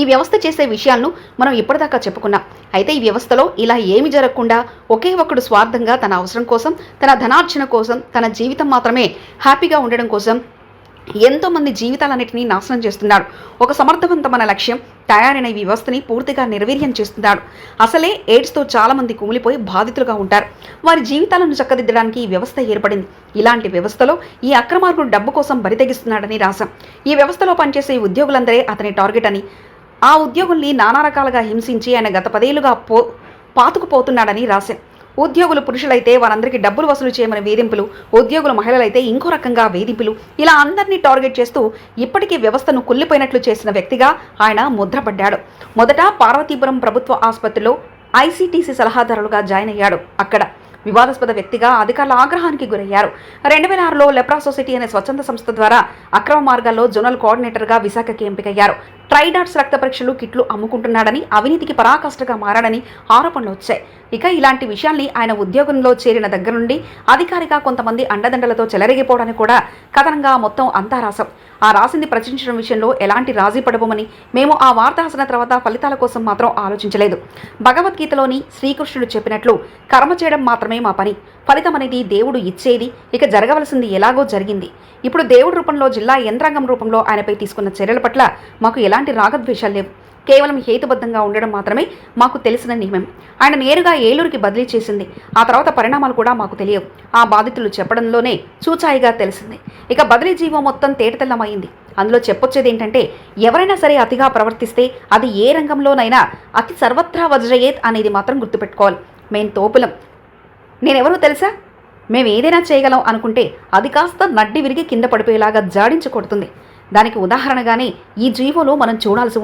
ఈ వ్యవస్థ చేసే విషయాలను మనం ఇప్పటిదాకా చెప్పుకున్నాం. అయితే ఈ వ్యవస్థలో ఇలా ఏమి జరగకుండా ఒకే ఒక్కడు స్వార్థంగా తన అవసరం కోసం తన ధనార్జన కోసం తన జీవితం మాత్రమే హ్యాపీగా ఉండడం కోసం ఎంతోమంది జీవితాలన్నింటినీ నాశనం చేస్తున్నాడు. ఒక సమర్థవంతమైన లక్ష్యం తయారైన ఈ వ్యవస్థని పూర్తిగా నిర్వీర్యం చేస్తున్నాడు. అసలే ఎయిడ్స్తో చాలామంది కుమిలిపోయి బాధితులుగా ఉంటారు. వారి జీవితాలను చక్కదిద్దడానికి ఈ వ్యవస్థ ఏర్పడింది. ఇలాంటి వ్యవస్థలో ఈ అక్రమార్గుడు డబ్బు కోసం బరితెగిస్తున్నాడని రాశాం ఈ వ్యవస్థలో పనిచేసే ఉద్యోగులందరే అతని టార్గెట్ అని ఆ ఉద్యోగుల్ని నానా రకాలుగా హింసించి ఆయన గత పదేళ్ళుగా పో పాతుకుపోతున్నాడని రాశాం ఉద్యోగులు పురుషులైతే వారందరికీ డబ్బులు వసూలు చేయమని వేధింపులు ఉద్యోగులు మహిళలైతే ఇంకో రకంగా వేధింపులు ఇలా అందరినీ టార్గెట్ చేస్తూ ఇప్పటికీ వ్యవస్థను కుళ్ళిపోయినట్లు చేసిన వ్యక్తిగా ఆయన ముద్రపడ్డాడు. మొదట పార్వతీపురం ప్రభుత్వ ఆసుపత్రిలో ఐసీటీసీ సలహాదారులుగా జాయిన్ అయ్యాడు. అక్కడ వివాదాస్పద వ్యక్తిగా అధికారుల ఆగ్రహానికి గురయ్యారు. రెండు వేల ఆరులో లెప్రా సొసైటీ అనే స్వచ్ఛంద సంస్థ ద్వారా అక్రమ మార్గాల్లో జోనల్ కోఆర్డినేటర్గా విశాఖకి ఎంపికయ్యారు. ట్రైడాట్స్ రక్త పరీక్షలు కిట్లు అమ్ముకుంటున్నాడని అవినీతికి పరాకాష్ఠగా మారాడని ఆరోపణలు వచ్చాయి. ఇక ఇలాంటి విషయాల్ని ఆయన ఉద్యోగంలో చేరిన దగ్గర నుండి అధికారిగా కొంతమంది అండదండలతో చెలరేగిపోవడానికి కూడా కథనంగా మొత్తం అంతా రాసాం ఆ రాసింది ప్రచురించడం విషయంలో ఎలాంటి రాజీ పడబోమని మేము ఆ వార్త రాసిన తర్వాత ఫలితాల కోసం మాత్రం ఆలోచించలేదు. భగవద్గీతలోని శ్రీకృష్ణుడు చెప్పినట్లు కర్మ చేయడం మాత్రమే మా పని. ఫలితం అనేది దేవుడు ఇచ్చేది. ఇక జరగవలసింది ఎలాగో జరిగింది. ఇప్పుడు దేవుడి రూపంలో జిల్లా యంత్రాంగం రూపంలో ఆయనపై తీసుకున్న చర్యల పట్ల మాకు ఎలాంటి రాగద్వేషాలు లేవు. కేవలం హేతుబద్ధంగా ఉండడం మాత్రమే మాకు తెలిసిన నియమం. ఆయన నేరుగా ఏలూరుకి బదిలీ చేసింది. ఆ తర్వాత పరిణామాలు కూడా మాకు తెలియవు. ఆ బాధితులు చెప్పడంలోనే చూచాయిగా తెలిసింది. ఇక బదిలీ జీవం మొత్తం తేటతెల్లమైంది. అందులో చెప్పొచ్చేది ఏంటంటే ఎవరైనా సరే అతిగా ప్రవర్తిస్తే అది ఏ రంగంలోనైనా అతి సర్వత్రా వజ్రయేత్ అనేది మాత్రం గుర్తుపెట్టుకోవాలి. మేం తోపులం. నేనెవరో తెలుసా? మేము ఏదైనా చేయగలం అనుకుంటే అది కాస్త నడ్డి విరిగి కింద పడిపోయేలాగా జాడించి కొడుతుంది. దానికి ఉదాహరణగానే ఈ జీవోలో మనం చూడాల్సి